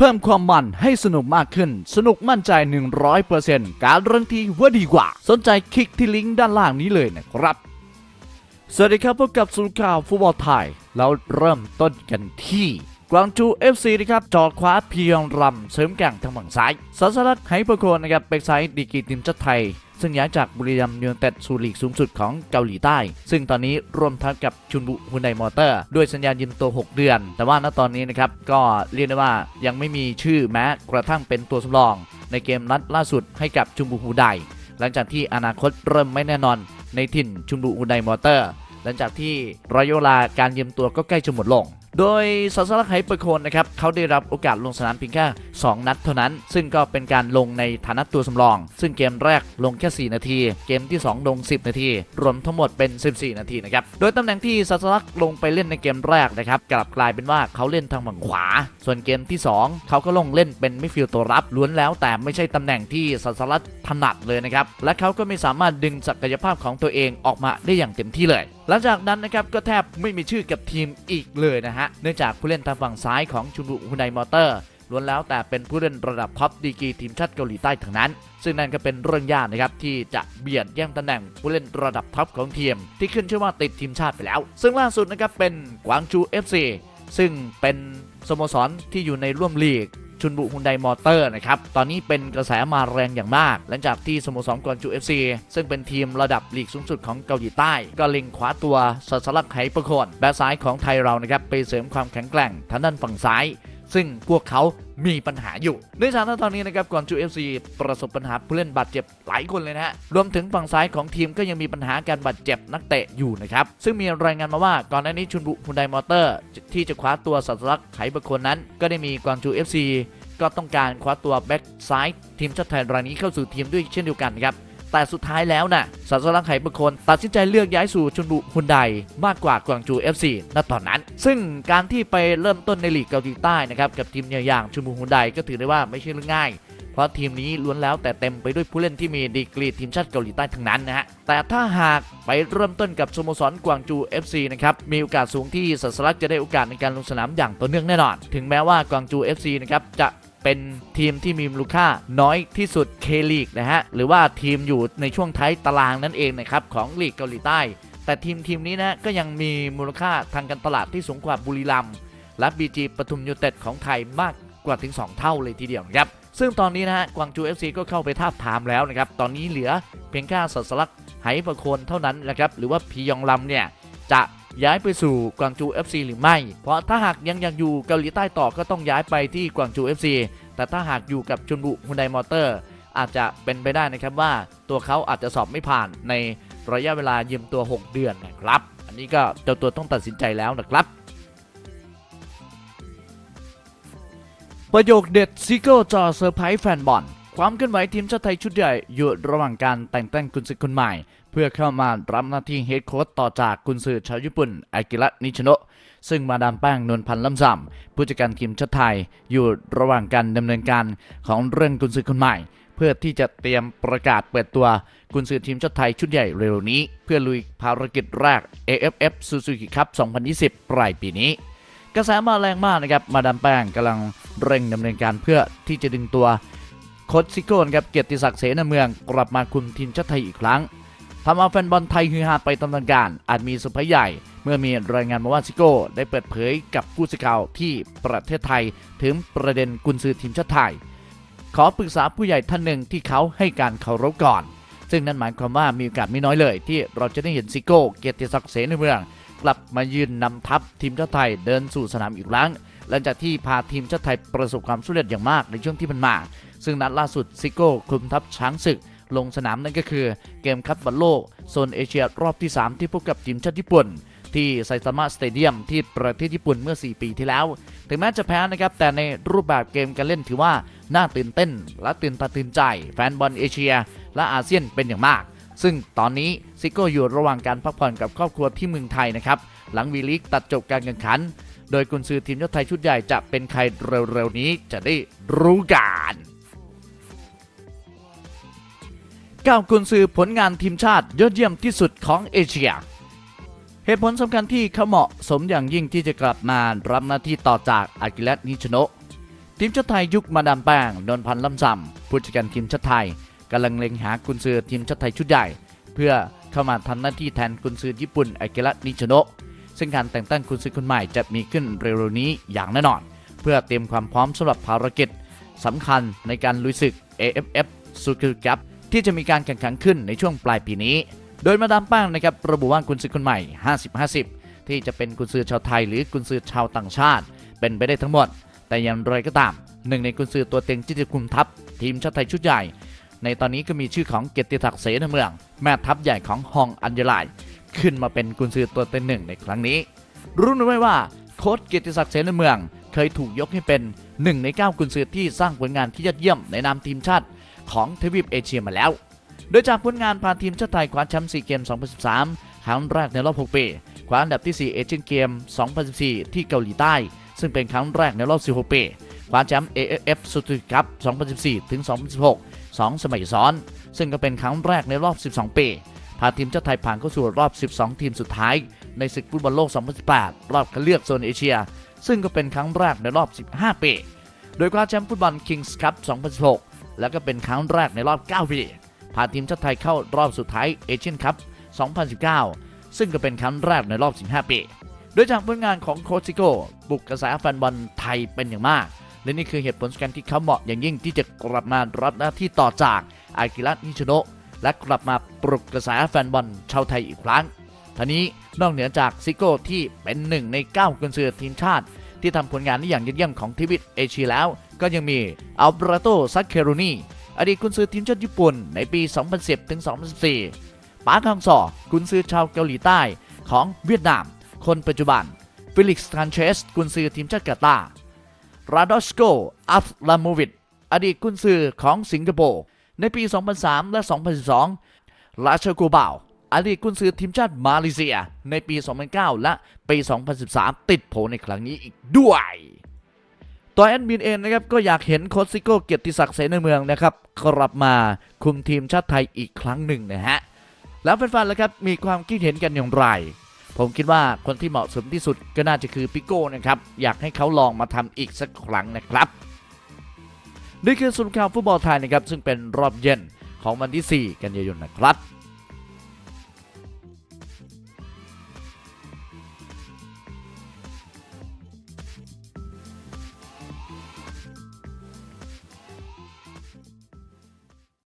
เพิ่มความมันให้สนุกมากขึ้น สนุกมั่นใจ 100%การรันตีว่าดีกว่า สนใจคลิกที่ลิงก์ด้านล่างนี้เลยนะครับ สวัสดีครับพบกับสุขข่าวฟุตบอลไทย เราเริ่มต้นกันที่กวางจู FC นะครับจอดคว้าเพียงรำเสริมแก่งทางฝั่งซ้ายสัสลักไฮเปอร์โคนนะครับเป็กไซด์ดีกีทีมชาติไทย ซึ่งย้ายจากบุรีรัมย์ยูไนเต็ดสู่ลีกสูงสุดของเกาหลีใต้ ซึ่งตอนนี้ร่วมทัพกับชุนบุฮุนไดมอเตอร์ด้วยสัญญายืมตัว 6 เดือน แต่ว่าณตอนนี้นะครับก็เรียกได้ว่ายังไม่มีชื่อแม้กระทั่งเป็นตัวสำรอง ในเกมนัดล่าสุดให้กับชุนบุฮุไดหลังจากที่อนาคตเริ่มไม่แน่นอนในถิ่นชุนบุฮุนไดมอเตอร์ หลังจากที่ระยเวลาการยืมตัวก็ใกล้จะหมดลง โดยซาซาลักไฮเปอร์โคนนะครับเขาได้รับโอกาสลงสนามเพียงแค่ 2 นัดเท่านั้น ซึ่งก็เป็นการลงในฐานะตัวสำรอง ซึ่งเกมแรกลงแค่ 4 นาที เกมที่ 2 ลง 10 นาที รวมทั้งหมดเป็น 14 นาทีนะครับ โดยตำแหน่งที่ซาซาลักลงไปเล่นในเกมแรกนะครับกลับกลายเป็นว่าเขาเล่นทางฝั่งขวา ส่วนเกมที่ 2 เขาก็ลงเล่นเป็นมิดฟิลด์ตัวรับล้วนแล้ว แต่ไม่ใช่ตำแหน่งที่ซาซาลักถนัดเลยนะครับและเขาก็ไม่สามารถดึงศักยภาพของตัวเองออกมาได้อย่างเต็มที่เลย หลังจากนั้นนะครับก็แทบไม่มีชื่อกับทีมอีกเลยนะฮะ เนื่องจากผู้เล่นทางฝั่งซ้ายของชุนบุฮุนไดมอเตอร์ล้วนแล้วแต่เป็นผู้เล่นระดับท็อปดีกรีทีมชาติเกาหลีใต้ทั้งนั้น ซึ่งนั่นก็เป็นเรื่องยากนะครับที่จะเบียดแย่งตำแหน่งผู้เล่นระดับท็อปของทีม ที่ขึ้นชื่อว่าติดทีมชาติไปแล้ว ซึ่งล่าสุดนะครับเป็นกวางจู FC ซึ่งเป็นสโมสรที่อยู่ในร่วมลีก ชุนบุฮุนไดมอเตอร์นะครับตอนนี้เป็นกระแสมาแรงอย่างมาก หลังจากที่สโมสรกวนจู FC ซึ่งเป็นทีมระดับลีกสูงสุดของเกาหลีใต้ ก็เล็งคว้าตัวสัสลักไหประโคนแบ็คซ้ายของไทยเรานะครับไปเสริมความแข็งแกร่งทางด้านฝั่งซ้าย ซึ่งพวกเขามีปัญหาอยู่เนื่องจากณตอนนี้นะครับก่อนจูเอฟซีประสบปัญหาผู้เล่นบาดเจ็บหลายคนเลยนะฮะรวมถึงฝั่งซ้ายของทีมก็ยังมีปัญหาการบาดเจ็บนักเตะอยู่นะครับซึ่งมีรายงานมาว่าก่อนหน้านี้ชุนบุฮุนไดมอเตอร์ ที่จะคว้าตัวสัสลักไขประคนนั้น ก็ได้มีกวางจูเอฟซีก็ต้องการคว้าตัวแบ็กซ้ายทีมชาติไทยรายนี้เข้าสู่ทีมด้วยเช่นเดียวกันครับ แต่สุดท้ายแล้วน่ะสัสลักไขประโคนตัดสินใจเลือกย้ายสู่ชุนบุฮุนไดมากกว่ากวางจู FC ณตอนนั้น ซึ่งการที่ไปเริ่มต้นในลีกเกาหลีใต้นะครับกับทีมอย่างชุนบุฮุนไดก็ถือได้ว่าไม่ใช่เรื่องง่ายเพราะทีมนี้ล้วนแล้วแต่เต็มไปด้วยผู้เล่นที่มีดีกรีทีมชาติเกาหลีใต้ทั้งนั้นนะฮะ แต่ถ้าหากไปเริ่มต้นกับสโมสรกวางจู FC นะครับ มีโอกาสสูงที่สัสลักจะได้โอกาสในการลงสนามอย่างต่อเนื่องแน่นอน ถึงแม้ว่ากวางจู FC นะครับจะ เป็นทีมที่มีมูลค่าน้อยที่สุดเคลีกนะฮะ หรือว่าทีมอยู่ในช่วงท้ายตารางนั่นเองนะครับของลีกเกาหลีใต้ แต่ทีมทีมนี้นะก็ยังมีมูลค่าทางการตลาดที่สูงกว่าบุรีรัมย์และบีจีปทุมยูเต็ดของไทยมากกว่าถึง 2 เท่าเลยทีเดียวครับซึ่งตอนนี้นะฮะกวางจู FC ก็เข้าไปทาบทามแล้วนะครับ ตอนนี้เหลือเพียงแค่สัสลักไหประโคนเท่านั้นนะครับ หรือว่าพียองลำเนี่ย จะ ย้ายไปสู่กวางจู FC หรือไม่ เพราะถ้าหากยังอยากอยู่เกาหลีใต้ต่อก็ต้องย้ายไปที่กวางจู FC แต่ถ้าหากอยู่กับชุนบุฮุนไดมอเตอร์ อาจจะเป็นไปได้นะครับว่าตัวเขาอาจจะสอบไม่ผ่านในระยะเวลายืมตัว 6 เดือนนะครับ อันนี้ก็เจ้าตัวต้องตัดสินใจแล้วนะครับ ประโยคเด็ดซิโก้จอเซอร์ไพรส์แฟนบอล ความเคลื่อนไหวทีมชาติไทยชุดใหญ่อยู่ระหว่างการแต่งตั้งกุนซือคนใหม่ เพื่อเข้ามารับหน้าที่เฮดโค้ชต่อจากกุนซือชาวญี่ปุ่นอากิระนิชโนะซึ่งมาดามแป้งนวลพันธ์ล่ำซ้ำผู้จัดการทีมชาติไทยอยู่ระหว่างการดำเนินการของเรื่องกุนซือคนใหม่ เพื่อที่จะเตรียมประกาศเปิดตัวกุนซือทีมชาติไทยชุดใหญ่เร็วนี้ เพื่อลุยภารกิจแรก AFF Suzuki Cup 2020 ปลายปีนี้กระแสมาแรงมากนะครับ มาดามแป้งกำลังเร่งดำเนินการเพื่อที่จะดึงตัว โค้ชซิโก้ครับเกียรติศักดิ์เสนาเมือง กลับมาคุมทีมชาติไทยอีกครั้งทำเอาแฟนบอลไทยฮือฮาไปตามๆการอาจมีเซอร์ไพรส์ใหญ่ เมื่อมีรายงานมาว่าซิโก้ได้เปิดเผยกับผู้สื่อข่าวที่ประเทศไทย ถึงประเด็นกุนซือทีมชาติไทย ขอปรึกษาผู้ใหญ่ท่านหนึ่งที่เขาให้การเคารพก่อน ซึ่งนั่นหมายความว่ามีโอกาสไม่น้อยเลย ที่เราจะได้เห็นซิโก้เกียรติศักดิ์เสนาเมือง กลับมายืนนำทัพทีมชาติไทยเดินสู่สนามอีกครั้งหลังจากที่พาทีมชาติไทยประสบความสำเร็จอย่างมากในช่วงที่มันมา ซึ่งนัดล่าสุดซิโก้คุมทัพช้างศึก ลงสนามนั่นก็คือเกมคัดบอลโลกโซนเอเชียรอบที่ 3 ที่พบกับทีมชาติญี่ปุ่น ที่ไซตามะสเตเดียมที่ประเทศญี่ปุ่นเมื่อ 4 ปีที่แล้ว ถึงแม้จะแพ้นะครับแต่ในรูปแบบเกมการเล่นถือว่าน่าตื่นเต้น และตื่นตาตื่นใจ แฟนบอลเอเชีย และอาเซียนเป็นอย่างมาก ซึ่งตอนนี้ซิโก้อยู่ระหว่างการพักผ่อนกับครอบครัวที่เมืองไทยนะครับหลังวีลีกตัดจบการแข่งขันโดยกุนซือทีมชาติไทยชุดใหญ่จะเป็นใครเร็วๆนี้จะได้รู้กัน ก้ากุนซือผลงานทีมชาติยอดเยี่ยมที่สุดของเอเชีย เหตุผลสำคัญที่เขาเหมาะสมอย่างยิ่งที่จะกลับมารับหน้าที่ต่อจากอากิระนิชโนทีมชาติไทยยุคมาดามแป้งนนพันธ์ล่ำซำผู้จัดการทีมชาติไทยกำลังเล็งหากุนซือทีมชาติไทยชุดใหญ่ เพื่อเข้ามาทำหน้าที่แทนกุนซือญี่ปุ่นอเกระนิชโนซึ่งการแต่งตั้งกุนซือคนใหม่จะมีขึ้นเร็วๆนี้อย่างแน่นอน เพื่อเตรียมความพร้อมสำหรับภารกิจสำคัญในการลุยศึก AFF s u k e r Cup ที่จะมีการแข่งขันขึ้นในช่วงปลายปีนี้ โดยมาดามแป้งนะครับระบุว่ากุนซือคนใหม่ 50-50 ที่จะเป็นกุนซือชาวไทยหรือกุนซือชาวต่างชาติ เป็นไปได้ทั้งหมด แต่อย่างไรก็ตามหนึ่งในกุนซือตัวเต็งที่จะคุมทัพทีมชาติไทยชุดใหญ่ ในตอนนี้ก็มีชื่อของเกียรติศักดิ์เสนาเมือง แม่ทัพใหญ่ของฮองอัญญลายขึ้นมาเป็นกุนซือตัวเต็งหนึ่งในครั้งนี้รู้หรือไม่ว่าโค้ชเกียรติศักดิ์เสนาเมือง เคยถูกยกให้เป็นหนึ่งในเก้ากุนซือที่สร้างผลงานที่ยอดเยี่ยมในนามทีมชาติ ของทวีปเอเชียมาแล้ว โดยจากผลงานพาทีมชาติไทยคว้าแชมป์ซีเกม 2013 ครั้งแรกในรอบ 6 ปี คว้าอันดับที่ 4 เอเชียนเกม 2014 ที่เกาหลีใต้ ซึ่งเป็นครั้งแรกในรอบ 16 ปี คว้าแชมป์ AFF s u t u Cup 2014 ถึง 2016 2 สมัยซ้อน ซึ่งก็เป็นครั้งแรกในรอบ 12 ปีพาทีมชาติไทยผ่านเข้าสู่รอบ 12 ทีมสุดท้าย ในศึกฟุตบอลโลก 2018 รอบคัดเลือกโซนเอเชีย ซึ่งก็เป็นครั้งแรกในรอบ 15 ปี โดยคว้าแชมป์ฟุตบอล Kings Cup 2016 แล้วก็เป็นครั้งแรกในรอบ 9 ปีพาทีมชาติไทยเข้ารอบสุดท้ายเอเชียนคัพ 2019 ซึ่งก็เป็นครั้งแรกในรอบ 15 ปี โดยจากผลงานของโคชซิโก้บุกกระแสแฟนบอลไทยเป็นอย่างมาก และนี่คือเหตุผลสำคัญที่เขาเหมาะอย่างยิ่งที่จะกลับมารับหน้าที่ต่อจากอากิระนิชโนะและกลับมาปลุกกระแสแฟนบอลชาวไทยอีกครั้งท่านี้นอกเหนือจากซิโก้ที่เป็นหนึ่งใน9กุนซือทีมชาติ ที่ทำผลงานได้อย่างยอดเยี่ยมของทวีปเอเชียแล้ว ก็ยังมีอัลเบรโตซักเคโรนีอดีตกุนซือทีมชาติญี่ปุ่นในปี 2010 ถึง 2014ปาร์คฮังซอกุนซือชาวเกาหลีใต้ของเวียดนาม คนปัจจุบัน ฟิลิกซ์ทันเชส กุนซือทีมชาติกาตาร์ราดอสโก อัฟลาโมวิดอดีตกุนซือของสิงคโปร์ในปี 2003 และ 2012ราชโกบาวอดีตกุนซือทีมชาติมาเลเซีย ในปี 2009 และปี 2013 ติดโผในครั้งนี้อีกด้วย ตัวแอดมินเองนะครับก็อยากเห็นโค้ชซิโก้เกียรติศักดิ์เสนาเมืองนะครับกลับมาคุมทีมชาติไทยอีกครั้งหนึ่งนะฮะแล้วแฟนๆแล้วครับมีความคิดเห็นกันอย่างไร ผมคิดว่าคนที่เหมาะสมที่สุดก็น่าจะคือปิโก้นะครับอยากให้เขาลองมาทำอีกสักครั้งนะครับนี่คือสรุปข่าวฟุตบอลไทยนะครับซึ่งเป็นรอบเย็นของวันที่ 4 กันยายนนะครับ